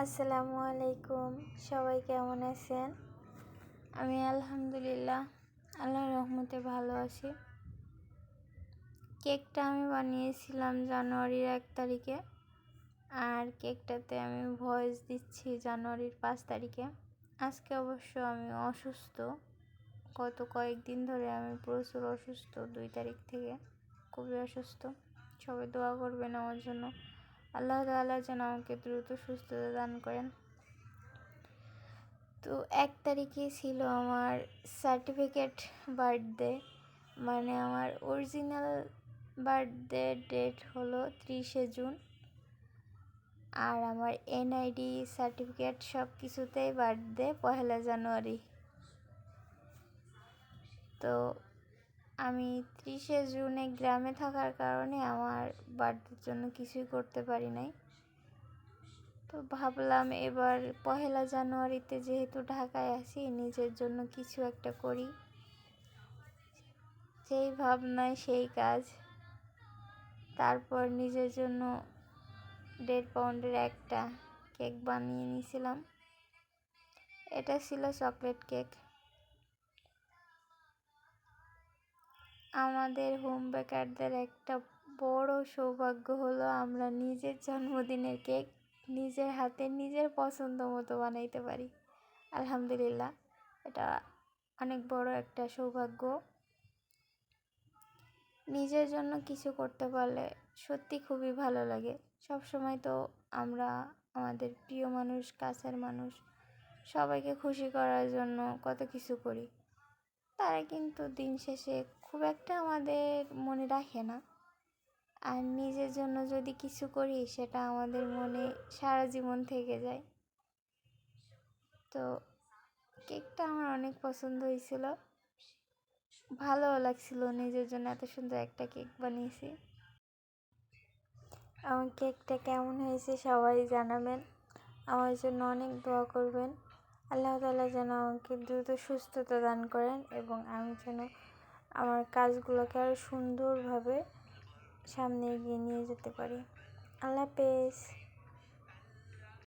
আসসালামু আলাইকুম। সবাই কেমন আছেন? আমি আলহামদুলিল্লাহ, আল্লাহর রহমতে ভালো আছি। কেকটা আমি বানিয়েছিলাম জানুয়ারির এক তারিখে, আর কেকটাতে আমি ভয়েস দিচ্ছি জানুয়ারির পাঁচ তারিখে। আজকে অবশ্য আমি অসুস্থ। গত কয়েকদিন ধরে আমি প্রচুর অসুস্থ, দুই তারিখ থেকে খুবই অসুস্থ। সবাই দোয়া করবেন আমার জন্য। আল্লাহ তালা যেন আমাকে দ্রুত সুস্থতা দান করেন। তো এক তারিখে ছিল আমার সার্টিফিকেট বার্থডে মানে আমার অরিজিনাল বার্থডে ডেট হলো ত্রিশে জুন। আর আমার এনআইডি সার্টিফিকেট সব কিছুতেই বার্থডে পহেলা জানুয়ারি। তো আমি ত্রিশে জুনে গ্রামে থাকার কারণে আমার বার্থডের জন্য কিছুই করতে পারি নাই। তো ভাবলাম এবার পহেলা জানুয়ারিতে যেহেতু ঢাকায় আসি নিজের জন্য কিছু একটা করি। সেই ভাবনায় সেই কাজ। তারপর নিজের জন্য দেড় পাউন্ডের একটা কেক বানিয়ে নিয়েছিলাম। এটা ছিল চকলেট কেক। আমাদের হোম বেকারদের একটা বড় সৌভাগ্য হলো আমরা নিজের জন্মদিনের কেক নিজের হাতে নিজের পছন্দ মতো বানাইতে পারি। আলহামদুলিল্লাহ, এটা অনেক বড় একটা সৌভাগ্য। নিজের জন্য কিছু করতে পারলে সত্যি খুবই ভালো লাগে। সব সময় তো আমরা আমাদের প্রিয় মানুষ, কাছের মানুষ, সবাইকে খুশি করার জন্য কত কিছু করি। তারা কিন্তু দিন শেষে খুব একটা আমাদের মনে রাখে না। আর নিজের জন্য যদি কিছু করি, সেটা আমাদের মনে সারা জীবন থেকে যায়। তো কেকটা আমার অনেক পছন্দ হয়েছিল। ভালো লাগছিল, নিজের জন্য এত সুন্দর একটা কেক বানিয়েছি। আমার কেকটা কেমন হয়েছে সবাই জানাবেন। আমার জন্য অনেক দোয়া করবেন। আল্লাহ তালা যেন আমাকে দ্রুত সুস্থতা দান করেন এবং আমি যেন আমার কাজগুলোকে আরও সুন্দরভাবে সামনে এগিয়ে নিয়ে যেতে পারি। আল্লাহ হাফেজ।